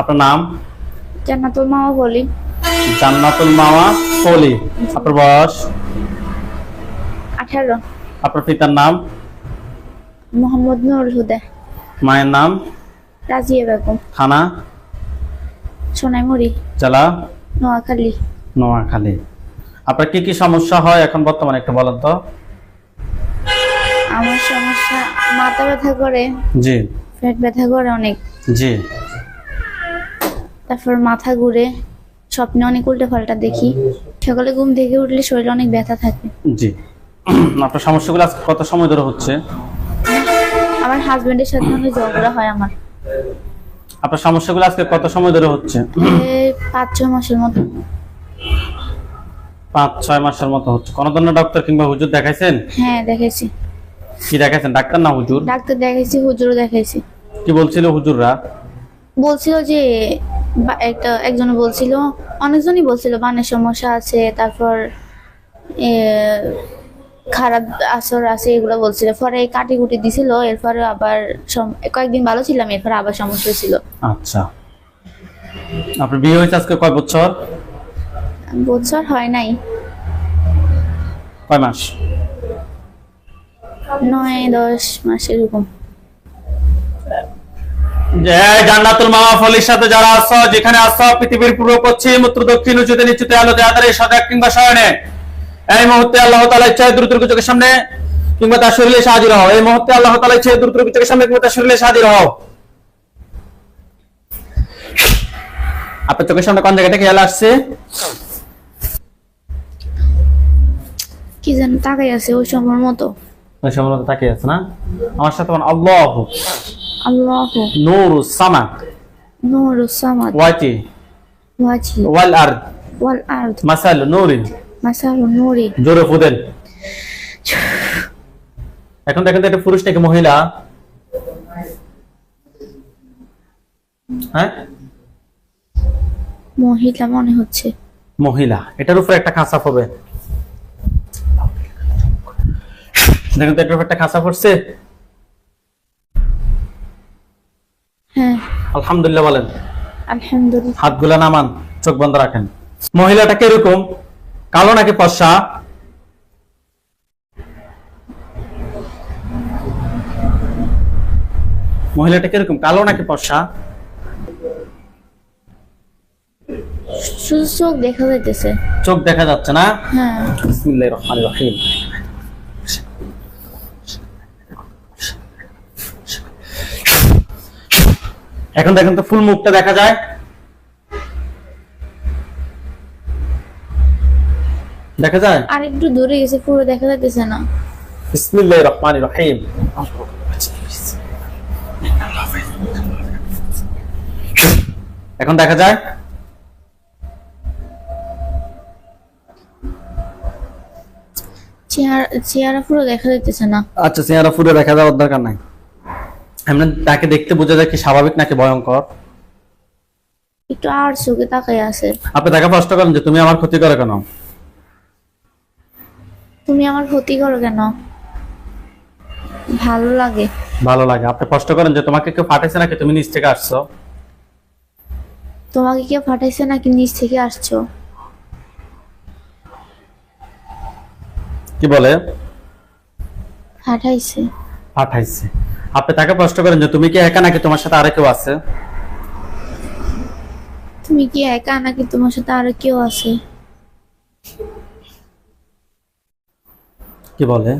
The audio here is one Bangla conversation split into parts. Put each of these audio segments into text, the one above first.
আপনার নাম? জান্নাতুল মামা বলি জান্নাতুল মামা ফলি আপনার বয়স? আঠারো। আপনার পিতার নাম? মোহাম্মদ নুরুল হুদা। মায়ের নাম? রাজিয়া বেগম। থানা? সোনাইমুড়ি। জেলা? নোয়াখালী। নোয়াখালী। আপনার কি কি সমস্যা হয়? এখন বর্তমানে একটু বলেন তো। আমার সমস্যা মাথা ব্যথা করে। জি। পেট ব্যথা করে অনেক। জি। তারপর মাথা ঘুরে স্বপ্নে অনেক উল্টে পাল্টা দেখি। সকালে ঘুম থেকে উঠলে শরীরে অনেক ব্যথা থাকে। জি। আপনার সমস্যাগুলো আজকে কত সময় ধরে হচ্ছে? আমার হাজবেন্ডের সাথে অনেক ঝগড়া হয় আমার। আপনার সমস্যাগুলো আজকে কত সময় ধরে হচ্ছে? এই পাঁচ ছ মাসের মতো। পাঁচ ছয় মাসের মতো হচ্ছে। কোন ধরনের ডক্টর কিংবা হুজুর দেখাইছেন? হ্যাঁ দেখেছি কি দেখাইছেন? ডাক্তার না হুজুর? ডাক্তার দেখাইছি হুজুরও দেখাইছি। কি বলছিল হুজুররা? বলছিল যে একটা একজন বলছিল অনেকজনই বলছিল বানের সমস্যা আছে তারপর খারাপ আসর আছে এগুলো বলছিল। পরে কাটি কুটি দিছিল এরপরে আবার কয়েকদিন ভালো ছিলাম এরপরে আবার সমস্যা ছিল। আচ্ছা। আপনার বিয়ে হয়েছে আজকে কয় বছর? বছর হয় নাই। কয় মাস? নয় দশ মাস এরকম। জান্নাতুল মামা ফলির সাথে যারা আছো যেখানে আছো পৃথিবীর পূর্ব পশ্চিম উত্তর দক্ষিণ উঁচুতে নিচুতে আলোতে আধারে সজাগ কিংবা শয়নে এই মুহূর্তে আল্লাহ তাআলা ইচ্ছায় দ্রুত দ্রুত চোখের সামনে কিংবা তার শরীরে হাজির হও। এই মুহূর্তে আল্লাহ তাআলা ইচ্ছায় দ্রুত দ্রুত চোখের সামনে কিংবা তার শরীরে এসে হাজির হও। আপনার চোখের সামনে কোন জায়গাটা খেয়াল আসছে? কি যেন তাকাই আছে ওই সময়ের মতো। ওই আছে না? আমার সাথে আল্লাহ আল্লাহ নূরুস সামা নূর সামাদ ওয়াতি ওয়াজি ওয়াল আরদ ওয়াল আরদ মাসাল নূরিন মাসালু নূরি জোরে ফুদেন এখন দেখেন তো একটা পুরুষ নাকি মহিলা? হ্যাঁ? মহিলা মনে হচ্ছে। মহিলা। এটার উপরে একটা খাঁচা হবে দেখেন তো এটার উপরে একটা খাঁচা পড়ছে। হ্যাঁ। আলহামদুলিল্লাহ বলেন। আলহামদুলিল্লাহ। হাতগুলা নামান চোখ বন্ধ রাখেন। মহিলাটা কীরকম? কালো নাকি পশা মহিলাটা কীরকম? কালো নাকি পশা চোখ দেখা যাইতেছে। চোখ দেখা যাচ্ছে না? হ্যাঁ। বিসমিল্লাহির রহমানির রহিম। এখন দেখেন তো ফুল মুখটা দেখা যায়। দেখা যায়? আর একটু দূরে গেছে পুরো দেখা যাইতেছে না। বিসমিল্লাহির রহমানির রহিম। এখন দেখা যায়? চেহারা চেহারা পুরো দেখা যাইতেছে না। আচ্ছা চেহারা ফুটে দেখা যাওয়ার দরকার নাই। এমনি তাকে দেখতে বোঝা যায় কি স্বাভাবিক নাকি ভয়ঙ্কর? একটু আর চোখে তাকাই আছে। আপনি তাকে প্রশ্ন করেন যে তুমি আমার ক্ষতি করো কেন? তুমি আমার ক্ষতি করো কেন? ভালো লাগে। ভালো লাগে। আপনি প্রশ্ন করেন যে তোমাকে কেউ পাঠাইছে নাকি? তুমি নিচ থেকে আসছো। তোমাকে কেউ পাঠাইছে নাকি নিচ থেকে আসছো? কি বলে? পাঠাইছে। পাঠাইছে। আপনি তাকে প্রশ্ন করেন যে তুমি কি একা নাকি তোমার সাথে আরে কেউ আছে? তুমি কি একা নাকি তোমার সাথে আরও কেউ আছে? কি বলে?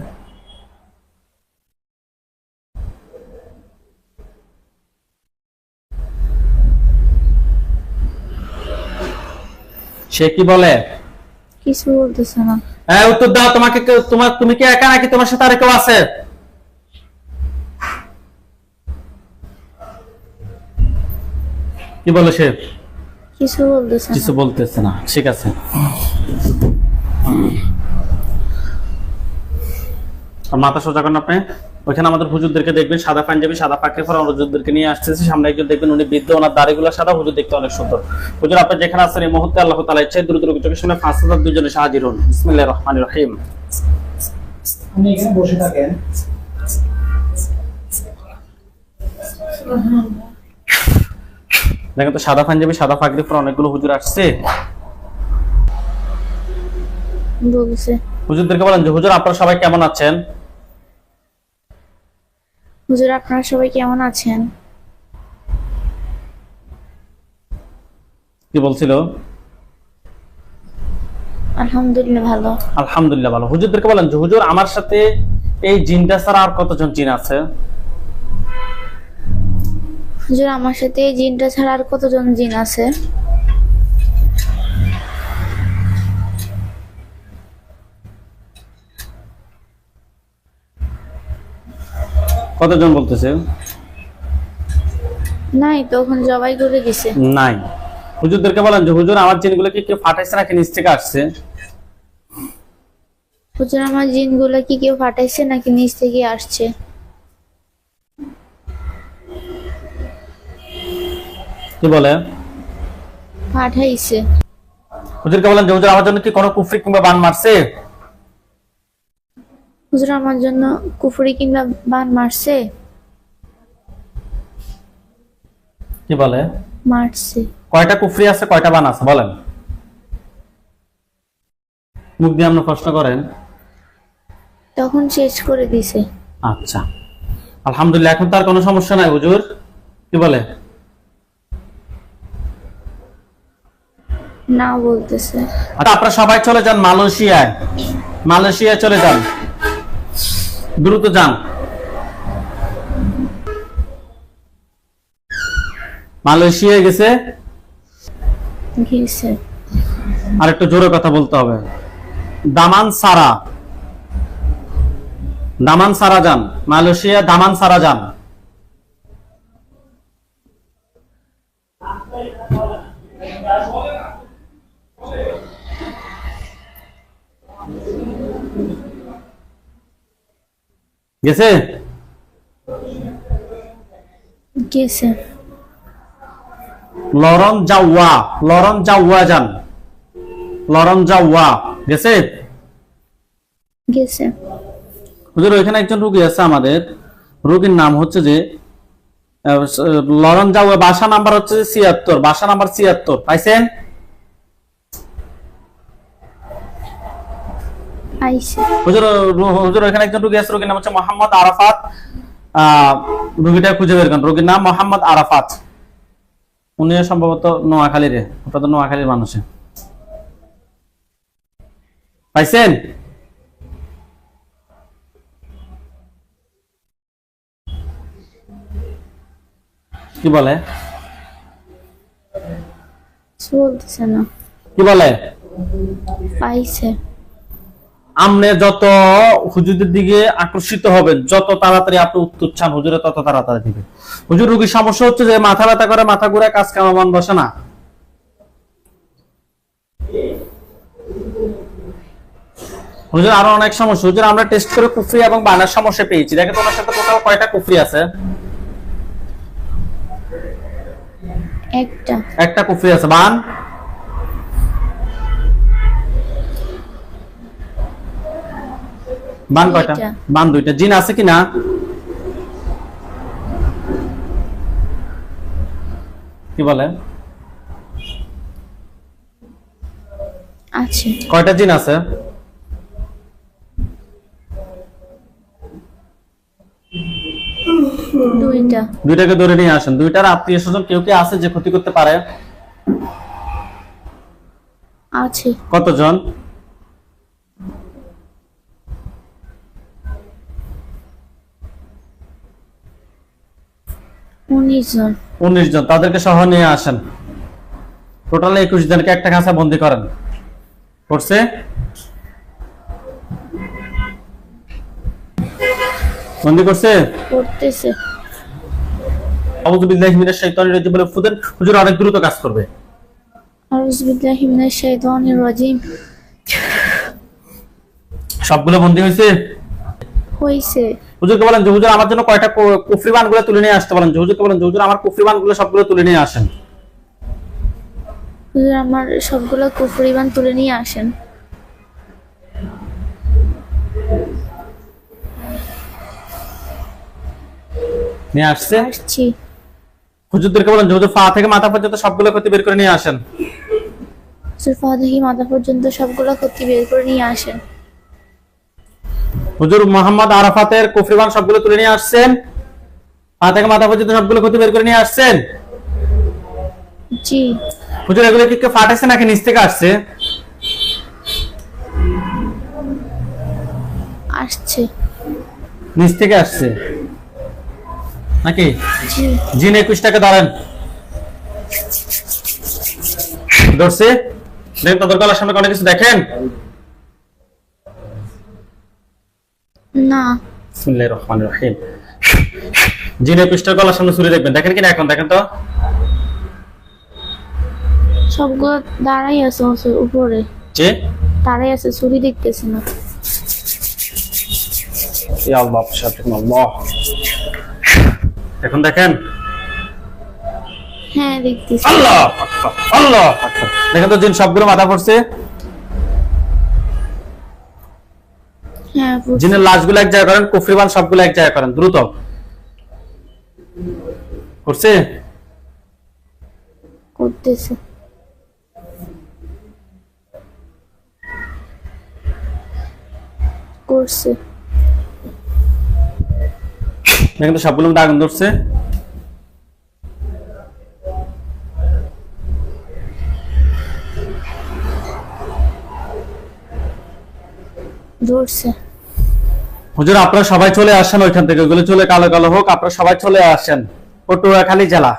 সে কি বলে? কিছু বলতেছে না। হ্যাঁ উত্তর দাও তোমাকে তোমার তুমি কি একা নাকি তোমার সাথে আরে কেউ আছে? কি বলে সে? কিছু বলতেছে কিছু না বলতেছে না ঠিক আছে। মাথা সোজা করেন আপনি। ওইখানে আমাদের হুজুরদেরকে দেখবেন সাদা পাঞ্জাবি সাদা পাকড়ি পরা হুজুরদেরকে নিয়ে আসতেছে। সামনে একজন দেখবেন উনি বৃদ্ধ ওনার দাড়িগুলো সাদা হুজুর দেখতে অনেক সুন্দর। হুজুর আপনি যেখানে আছেন এই মুহূর্তে আল্লাহ তালা ইচ্ছে দ্রুত দ্রুত চোখের সামনে পাঁচ হাজার দুজনে সাহায্য হন। বিসমিল্লাহির রহমানির রহিম। আপনি এখানে বসে থাকেন। দেখেন তো সাদা পাঞ্জাবি সাদা পাগড়ি পরে অনেকগুলো হুজুর আসছে। হুজুরদেরকে বলেন যে হুজুর আপনারা সবাই কেমন আছেন? হুজুর আপনারা সবাই কেমন আছেন? কি বলছিল? আলহামদুলিল্লাহ ভালো। আলহামদুলিল্লাহ ভালো। হুজুরদেরকে বলেন যে হুজুর আমার সাথে এই জিনটা ছাড়া আর কতজন জিন আছে? হুজুর আমার সাথে এই জিনটা ছাড়া আর কতজন জিন আছে? কতজন বলতেছে? নাই তখন জবাই করে দিছে নাই। হুজুরদেরকে বলেন যে হুজুর আমার জিনগুলো কি কেউ ফাটাইছে নাকি নিচ থেকে আসছে? হুজুর আমার জিনগুলো কি কেউ ফাটাইছে নাকি নিচ থেকে আসছে? কি বলে? পাঠাইছে। হুজুরকে বলেন যে হুজুর আমার জন্য কি কোনো কুফরি কিংবা বান মারছে? হুজুর আমার জন্য কুফরি কিংবা বান মারছে? কি বলে? মারছে। কয়টা কুফরি আছে কয়টা বান আছে বলেন। মুখ দিয়ে আপনি প্রশ্ন করেন। তখন শেষ করে দিছে। আচ্ছা। আলহামদুলিল্লাহ এখন তার কোনো সমস্যা নাই হুজুর। কি বলে? না বলতেছে। আচ্ছা আপনারা সবাই চলে যান মালয়েশিয়ায়। মালয়েশিয়ায় চলে যান। দ্রুত যান। গেছে? গেছে। আর একটু জোরে কথা বলতে হবে। দামান সারা। দামান সারা যান। মালয়েশিয়া দামান সারা যান। গেছে? গেছে। লরন জাওয়া লরন জাওয়া যান। লরন জাওয়া গেছে? গেছে। হুজুর ওইখানে একজন রোগী আছে আমাদের। রোগীর নাম হচ্ছে যে লরন জাওয়া বাসা নাম্বার হচ্ছে যে ছিয়াত্তর বাসা নাম্বার ছিয়াত্তর। পাইছেন? আইছে। হুজুর হুজুর ওইখানে একজন রোগী আছে রোগীর নাম হচ্ছে মোহাম্মদ আরাফাত। রোগীটা খুঁজে বের করেন। রোগীর নাম মোহাম্মদ আরাফাত। উনি সম্ভবত নোয়াখালীর ওটা নোয়াখালীর মানুষে। পাইছেন? কি বলে? কি বলে? পাইছে। আপনি যত হুজুরের দিকে আকর্ষিত হবেন যত তাড়াতাড়ি আপনি উত্তর চান হুজুরে তত তাড়াতাড়ি দিবে। হুজুর রোগীর সমস্যা হচ্ছে যে মাথা ব্যথা করে মাথা ঘুরে কাজ কামাবান বসে না। হুজুর আরও অনেক সমস্যা। হুজুর আমরা টেস্ট করে কুফরি এবং বানার সমস্যা পেয়েছি। দেখে তোমার সাথে টোটাল কয়টা কুফরি আছে? একটা। একটা কুফরি আছে। বান? বান কয়টা? বান দুইটা। জিন আছে কি না? কি বলে আছে। কয়টা জিন আছে? দুইটা। দুইটাকে ধরে নিয়ে আসেন। দুইটার আত্মীয় স্বজন কেউ কি আছে যে ক্ষতি করতে পারে? আছে। কতজন? উনিশ জন। তাদেরকে সহ নিয়ে আসেন। টোটাল একুশ জনকে একটা বন্দি করেন। করছে? বন্দি করছে? করতেছে। আউযুবিল্লাহি মিনাশ শাইতানির রাজিম বলে ফুদেন। হুজুর অনেক দ্রুত কাজ করবে। আউযু বিল্লাহি মিনাশ শাইতানির রাজিম। সবগুলো বন্দি হয়েছে? হইছে হুজুরকে বলেন যে হুজুর আমার জন্য কয়টা কু- কুফরিবানগুলো তুলে নিয়ে আসতে বলেন। যে হুজুরকে বলেন যে হুজুর আমার কুফরিবানগুলো সবগুলো তুলে নিয়ে আসেন। হুজুর আমার সবগুলো কুফরিবান তুলে নিয়ে আসেন। নিয়ে আসছে? আসছি। হুজুরদেরকে বলেন যে হুজুর পা থেকে মাথা পর্যন্ত সবগুলো ক্ষতি বের করে নিয়ে আসেন। সুরফা দেখি মাথা পর্যন্ত সবগুলো ক্ষতি বের করে নিয়ে আসেন। হুজুর মোহাম্মদ আরাফাতের কুফরিবান সবগুলো তুলে নিয়ে আসছেন। পা থেকে মাথা পর্যন্ত সবগুলো ক্ষতি বের করে নিয়ে আসছেন। জি। হুজুর এগুলো কি নাকি নিচ থেকে আসছে? আসছে। নিচ থেকে আসছে। নাকি? জিন একুশ টাকা দাঁড়ান ধরছে? দেখেন তাদের গলার সামনে অনেক কিছু দেখেন? না। বিসমিল্লাহির রহমানির রহিম। জিন গলার সামনে ছুরি দেখবেন। দেখেন কিনা এখন? দেখেন তো। সবগুলো দাঁড়াই আছে উপরে। যে দাঁড়াই আছে ছুরি দেখতেছি না। ইয়া আল্লাহ আল্লাহ এখন দেখেন? হ্যাঁ দেখতেছি। আল্লাহ আল্লাহ দেখেন তো জিন সবগুলো মাথা পড়ছে? হ্যাঁ জিনের লাশগুলো এক জায়গায় করেন কুফরিবান সবগুলো এক জায়গায় করেন। দ্রুত। করছে? করতেছে। করছে। দেখেন তো সবগুলো আগুন ধরছে। ধরছে। হুজুর আপনারা সবাই চলে আসেন ওইখান থেকে। ওগুলো চলে কালো কালো হোক আপনারা সবাই চলে আসেন। পটুয়াখালী জেলা।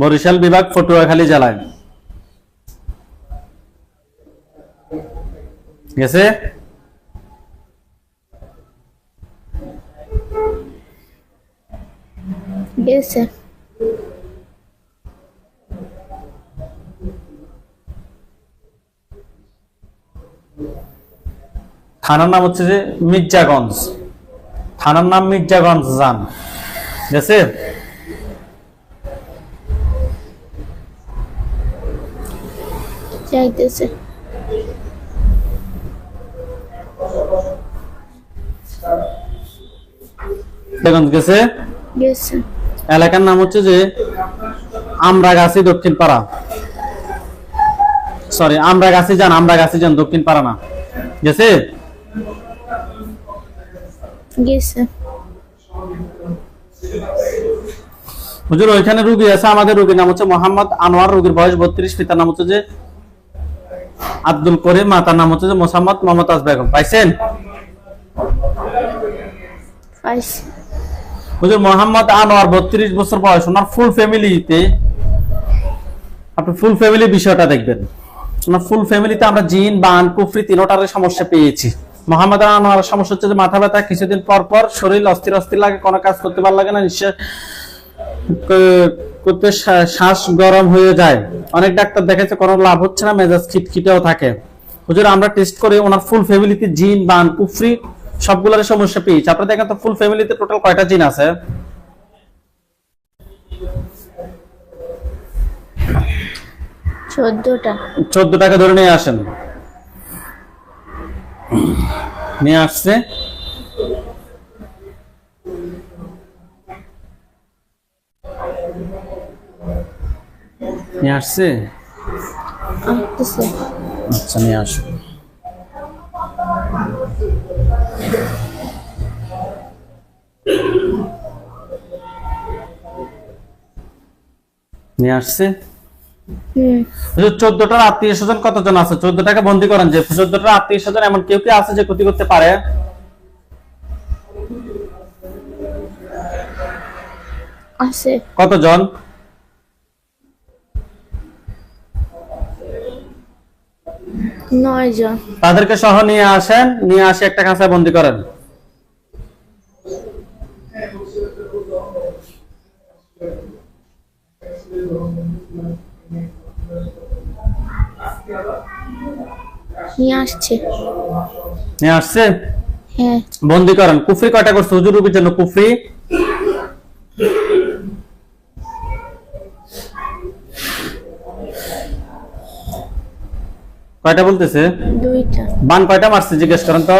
বরিশাল বিভাগ পটুয়াখালী জেলায়। গেছে? গেছে। থানার নাম হচ্ছে যে মির্জাগঞ্জ। থানার নাম মির্জাগঞ্জ যান গেছে যাইতেছে। গেছে? গেছে। এলাকার নাম হচ্ছে যে আমরাগাছি দক্ষিণ পাড়া সরি আমরাগাছি যান আমরাগাছি যান দক্ষিণ পাড়া না গেছে গেছে হুজুর ওইখানে রুগী আছে আমাদের রুগীর নাম হচ্ছে মোহাম্মদ আনোয়ার রুগীর বয়স বত্রিশ পিতার নাম হচ্ছে যে আব্দুল করিম মাতার নাম হচ্ছে যে মোসাম্মদ মমতাজ বেগম। পাইছেন? হুজুর মোহাম্মদ আনোয়ার বত্রিশ বছর বয়স ওনার ফুল ফ্যামিলিতে আপনি ফুল ফ্যামিলি বিষয়টা দেখবেন। ওনার ফুল ফ্যামিলিতে আমরা জিন বান কুফরি তিনোটার সমস্যা পেয়েছি। মোহাম্মদ আনোয়ার সমস্যা হচ্ছে যে মাথা ব্যথা কিছুদিন পর পর শরীর অস্থির অস্থির লাগে কোনো কাজ করতে ভালো লাগে না নিঃশ্বাস করতে শ্বাস গরম হয়ে যায়। অনেক ডাক্তার দেখেছে কোনো লাভ হচ্ছে না মেজাজ খিটখিটেও থাকে। হুজুর আমরা টেস্ট করে ওনার ফুল ফ্যামিলিতে জিন বান কুফরি সবগুলোর সমস্যা পেয়েছি। আপনারা দেখেন তো ফুল ফ্যামিলিতে টোটাল কয়টা জিন আছে? চোদ্দটা। চোদ্দ টাকা ধরে নিয়ে আসেন। নিয়ে আসছে। নিয়ে আসছে? আচ্ছা নিয়ে আসো নিয়ে আসছে? চোদ্দটার আত্মীয় স্বজন কতজন আছে? চোদ্দ টাকা বন্দি করেন যে চোদ্দটার আত্মীয় স্বজন এমন কেউ কি আছে যে ক্ষতি করতে পারে? আছে। কতজন? নয় জন তাদেরকে সহ নিয়ে আসেন নিয়ে আসে একটা খাঁচায় বন্দি করেন। নিয়ে আসছে। নিয়ে আসছে? হ্যাঁ। কুফরি কয়টা করছে? হুজুর রুবির জন্য কুফরি? কয়টা বলতেছে? দুইটা। বান কয়টা মারছে জিজ্ঞেস করেন তো?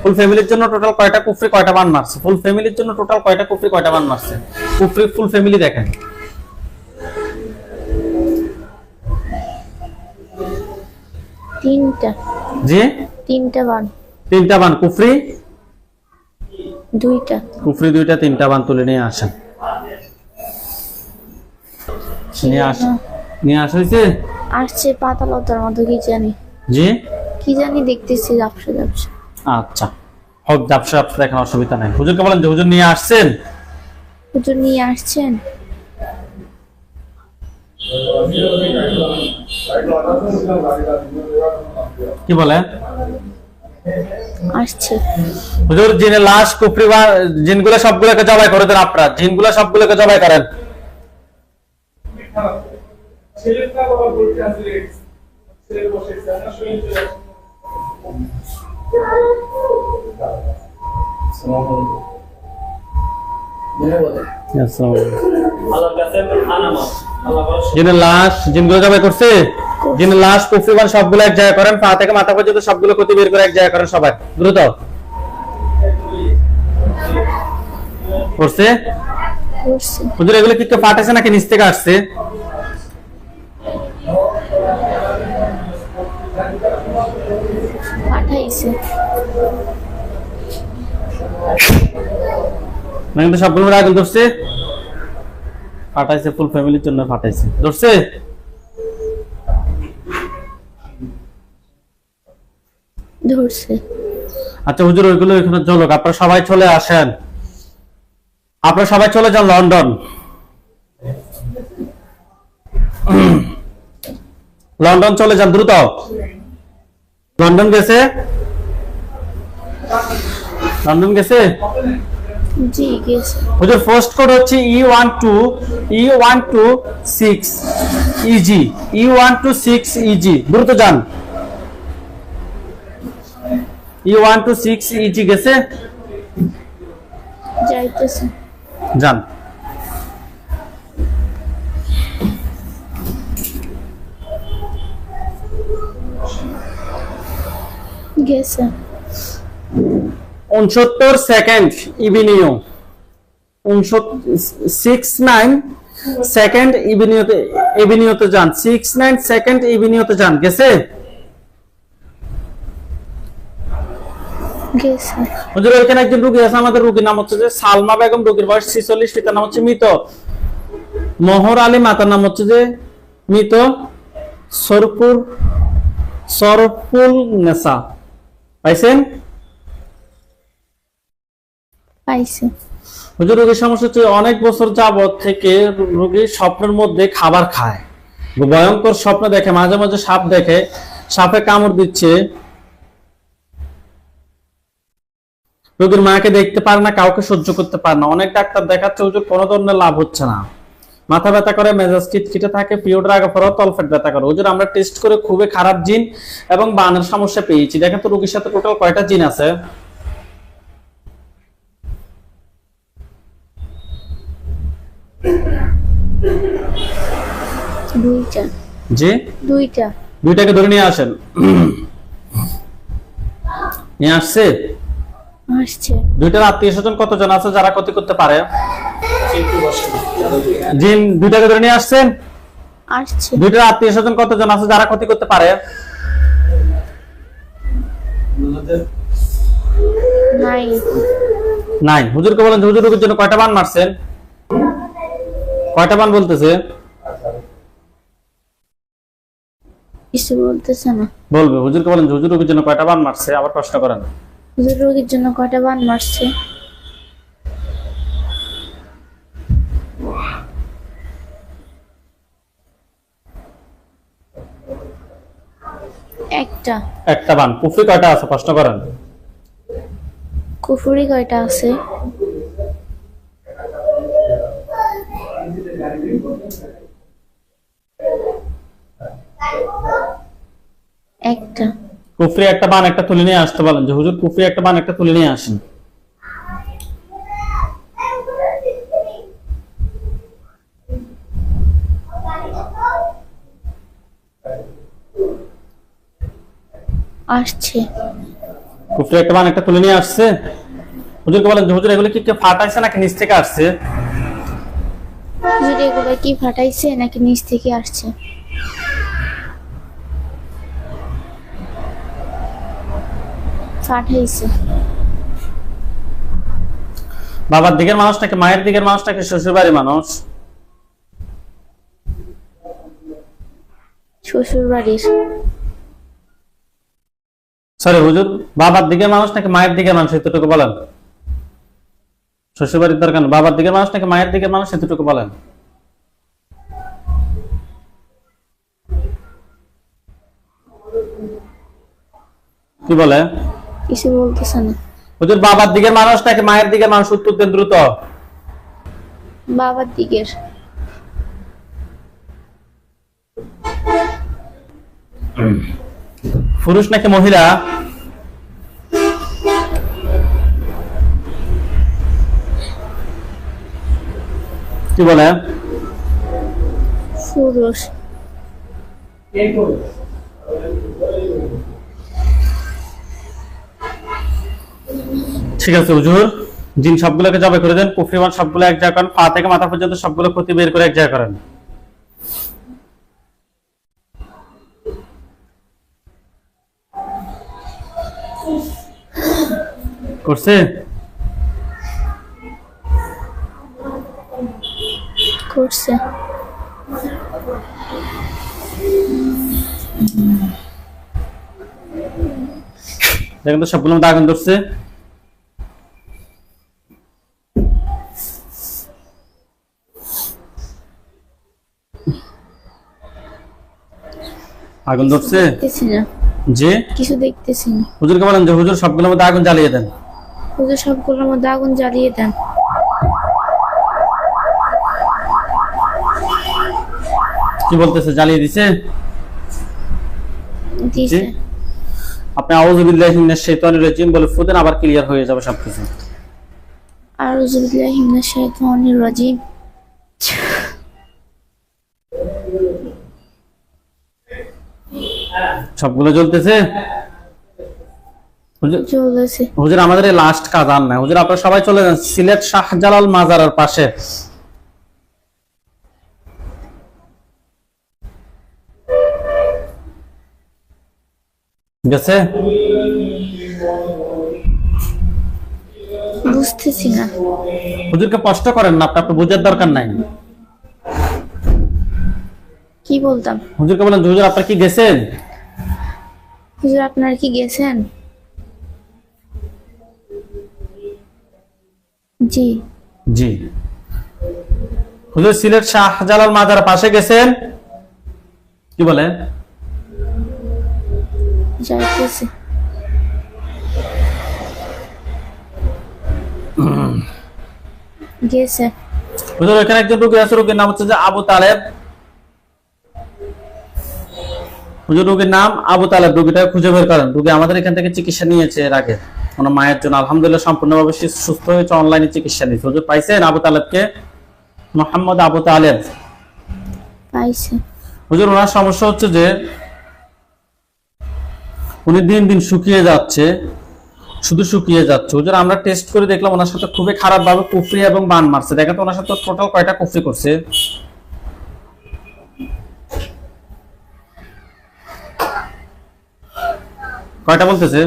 ফুল ফ্যামিলির জন্য টোটাল কয়টা কুফরি কয়টা বান মারছে? ফুল ফ্যামিলির জন্য টোটাল কয়টা কুফরি কয়টা বান মারছে? কুফরি ফুল ফ্যামিলি দেখেন। তিনটা। জি? তিনটা বান। তিনটা বান কুফরি? দুইটা। কুফরি দুইটা তিনটা বান তুলে নিয়ে আসেন। নিয়ে আস নিয়ে আসা হয়েছে? আসছে পাতালতার মতো কি জানি। জি? কি জানি দেখতেছি ঝাপসা ঝাপসা। আচ্ছা। হোক ব্যবসা ব্যবসা এখন অসুবিধা নেই। হুজুরকে বলেন যে হুজুর নিয়ে আসছেন? হুজুর নিয়ে আসছেন? কি বলে? আসছে। হুজুর জিনের লাশ কুফরি বা জিনগুলো সবগুলোকে জবাই করে দেন আপনারা। জিনগুলো সবগুলোকে জবাই করেন। ছেলেটা বাবা বলতে আসলে ছেলে বসেছে না শুনে জিনের লাশ জিনগুলো জবাই করছে জিনের লাশ কুফরি বান সবগুলো এক জায়গায় করেন পা থেকে মাথা পর্যন্ত সবগুলো ক্ষতি বের করে এক জায়গায় করেন সবাই। দ্রুত। করছে? হুজুর এগুলো কি কেউ নাকি নিচ থেকে আসছে? সবগুলো আগে ধরছে। পাঠাইছে ফুল ফ্যামিলির জন্য পাঠাইছে। ধরছে? ধরছে। আচ্ছা হুজুর ওইগুলো এখানে চলুক আপনারা সবাই চলে আসেন। আপনারা সবাই চলে যান লন্ডন। লন্ডন চলে যান দ্রুত। লন্ডন গেছে? লন্ডন গেছে? জি গেছে হুজুর ফার্স্ট কোড হচ্ছে E one two E one two six easy E one two six easy দ্রুত যান। E one two six easy গেছে। যাইতেছে যান। গেছে উনসত্তর second avenue. Six nine second ইভিনিউতে ইভিনিউতে যান। সিক্স নাইন সেকেন্ড ইভিনিউতে যান। গেছে? গেছে। হুজুর এখানে একজন রুগী আছে আমাদের রুগীর নাম হচ্ছে যে সালমা বেগম রুগীর বয়স ছিচল্লিশ পিতার নাম হচ্ছে মৃত। মোহর আলী মাতার নাম হচ্ছে যে মৃত সরপুর সরফুল নেসা। পাইছেন? পাইছে। হুজুর, রোগীর সমস্যা হচ্ছে অনেক বছর যাবত থেকে রোগী স্বপ্নের মধ্যে খাবার খায়। ভয়ঙ্কর স্বপ্ন দেখে, মাঝে মাঝে সাপ দেখে, সাপে কামড় দিচ্ছে। রোগীর মাকে দেখতে পারে না, কাউকে সহ্য করতে পারে না। অনেক ডাক্তার দেখাচ্ছে, হুজুর, কোনো ধরনের লাভ হচ্ছে না। মাথা ব্যথা করে, মেজাজ খিটখিটে থাকে পিরিয়ড আগে পরেও তলফেট ব্যথা করে। হুজুর, আমরা টেস্ট করে খুবই খারাপ জিন এবং বানের সমস্যা পেয়েছি। দেখেন তো রোগীর সাথে টোটাল কয়টা জিন আছে? দুইটা। জি? দুইটা। দুইটাকে ধরে নিয়ে আসেন। নিয়ে আসছে? আসছে। দুইটার আত্মীয় স্বজন কতজন আছে যারা ক্ষতি করতে পারে? জিন দুইটাকে ধরে নিয়ে আসছেন? আসছে। দুইটার আত্মীয় স্বজন কতজন আছে যারা ক্ষতি করতে পারে? নাই। নাই। হুজুরকে বলেন যে হুজুর জন্য কয়টা বান মারছেন? কয়টা বান বলতেছে? কিছু বলতেছে না। বলবে হুজুরকে বলেন হুজুর রোগীর জন্য কয়টা বান মারছে? আবার প্রশ্ন করেন। হুজুর রোগীর জন্য কয়টা বান মারছে? একটা। একটা বান। পুফরি কয়টা আছে? প্রশ্ন করেন। কুফুরি কয়টা আছে? একটা। কুফরি একটা বান একটা তুলে নিয়ে আসতে বলেন যে হুজুর কুফরি একটা বান একটা তুলে নিয়ে আসেন। আসছে। কুফরি একটা বান একটা তুলে নিয়ে আসছে। হুজুরকে বলেন যে হুজুর এগুলো কি কেউ ফাটাইছে নাকি নিচ থেকে আসছে? হুজুর এগুলো কি ফাটাইছে নাকি নিচ থেকে আসছে? ফাটাইছে বাবার দিকের মানুষ নাকি মায়ের দিকের মানুষ নাকি শ্বশুর বাড়ির মানুষ? শ্বশুর বাড়ির সরি হুজুর বাবার দিকের মানুষ নাকি মায়ের দিকের মানুষ? এতটুকু বলেন। শ্বশুর বাড়ির দরকার বাবার দিকের মানুষ নাকি মায়ের দিকের মানুষ? এতটুকু বলেন। কি বলে? কিছু বলতেছে না। হুজুর বাবার দিকের মানুষ নাকি মায়ের দিকের মানুষ? উত্তর দেন দ্রুত। বাবার দিকের। পুরুষ নাকি মহিলা? কি বলে? পুরুষ? ঠিক আছে হুজুর। জিন সবগুলোকে জবাই করে দেন কুফরিমান সবগুলো এক জায়গা করেন পা থেকে মাথা পর্যন্ত সবগুলো ক্ষতি বের করে এক জায়গা করেন। করছে? করছে। দেখেন তো সবগুলো আগুন ধরছে। আগুন ধরছে? যে? কিছু দেখতেছি না। হুজুরকে বলেন যে হুজুর সবগুলোর মধ্যে আগুন জ্বালিয়ে দেন। হুজুর সবগুলোর মধ্যে আগুন জ্বালিয়ে দেন। কি বলতেছে? জ্বালিয়ে দিছে? দিছে। আপনি আউযুবিল্লাহি মিনাশ শাইতানির রাজিম বলে ফুদেন আবার ক্লিয়ার হয়ে যাবে সবকিছু। আর বিল্লাহি মিনাশ শাইতানির রাজিম। সবগুলো জ্বলতেছে? হুজুর আমাদের লাস্ট কাজ আর হুজুর আপনারা সবাই চলে যান। সিলেট শাহজালাল মাজারের পাশে। গেছে? বুঝতেছি না। হুজুরকে কষ্ট করেন না আপনি আপনার বুঝার দরকার নাই। কি বলতাম? হুজুরকে বলেন হুজুর আপনার কি গেছেন হুজুর আপনারা কি গেছেন? জি। জি। হুজুর সিলেট শাহজালাল মাজার পাশে গেছেন? কি বলে যাইতেছি গেছে। হুজুর এখানে একজন রোগী আছে রোগীর নাম হচ্ছে যে আবু তালেব। হুজুর রোগীর নাম আবু তালেব রোগীটা খুঁজে বের করেন। রোগী আমাদের এখান থেকে চিকিৎসা নিয়েছে এর আগে। ওনার মায়ের জন্য আলহামদুলিল্লাহ সম্পূর্ণভাবে সে সুস্থ হয়েছে অনলাইনে চিকিৎসা নিয়েছে। হুজুর পাইছেন আবু তালেবকে? মোহাম্মদ আবু তালেব। পাইছে। হুজুর ওনার সমস্যা হচ্ছে যে উনি দিন দিন শুকিয়ে যাচ্ছে শুধু শুকিয়ে যাচ্ছে। হুজুর আমরা টেস্ট করে দেখলাম ওনার সাথে খুবই খারাপ ভাবে কুফরি এবং বান মারছে। দেখা তো ওনার সাথে টোটাল কয়টা কুফরি করছে? কয়টা বলতেছে?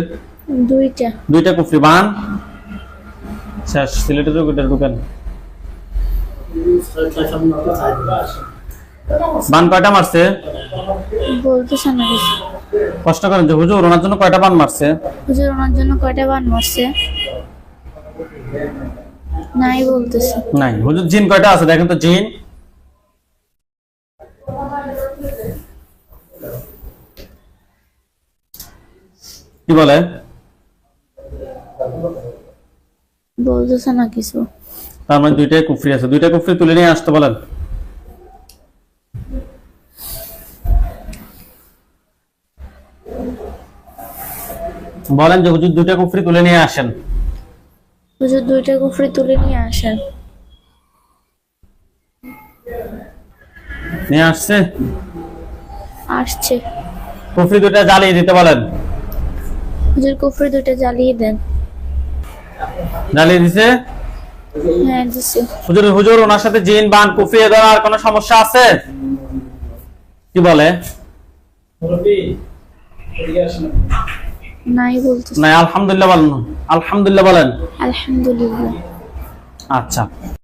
দুইটা। দুইটা কুফরি। বান। শেষ সিলেটের রোগীটা ঢুকেন। বান কয়টা মারছে? বলতেছে না কষ্ট করেন যে হুজুর ওনার জন্য কয়টা বান মারছে? হুজুর ওনার জন্য কয়টা বান মারছে? নাই বলতেছে। নাই। হুজুর জিন কয়টা আছে? দেখেন তো জিন। কি বলে? বলতেছে না কিছু। তার মানে দুইটাই কুফরি আছে। দুইটা কুফরি তুলে নিয়ে আসতে বলেন। বলেন যে হুজুর দুইটা কুফরি তুলে নিয়ে আসেন। হুজুর দুইটা কুফরি তুলে নিয়ে আসেন। নিয়ে আসছে? আসছে। কুফরি দুইটা জ্বালিয়ে দিতে বলেন। হুজুর কুফরি দুটো জ্বালিয়ে দেন। জ্বালিয়ে দিছে? হ্যাঁ দিছে। হুজুর হুজুর ওনার সাথে জিন বান কুফিয়ে দেওয়ার কোনো সমস্যা আছে? কি বলে? মুরব্বী এদিকে নাই আলহামদুলিল্লাহ বলেন। আলহামদুলিল্লাহ বলেন। আলহামদুলিল্লাহ। আচ্ছা।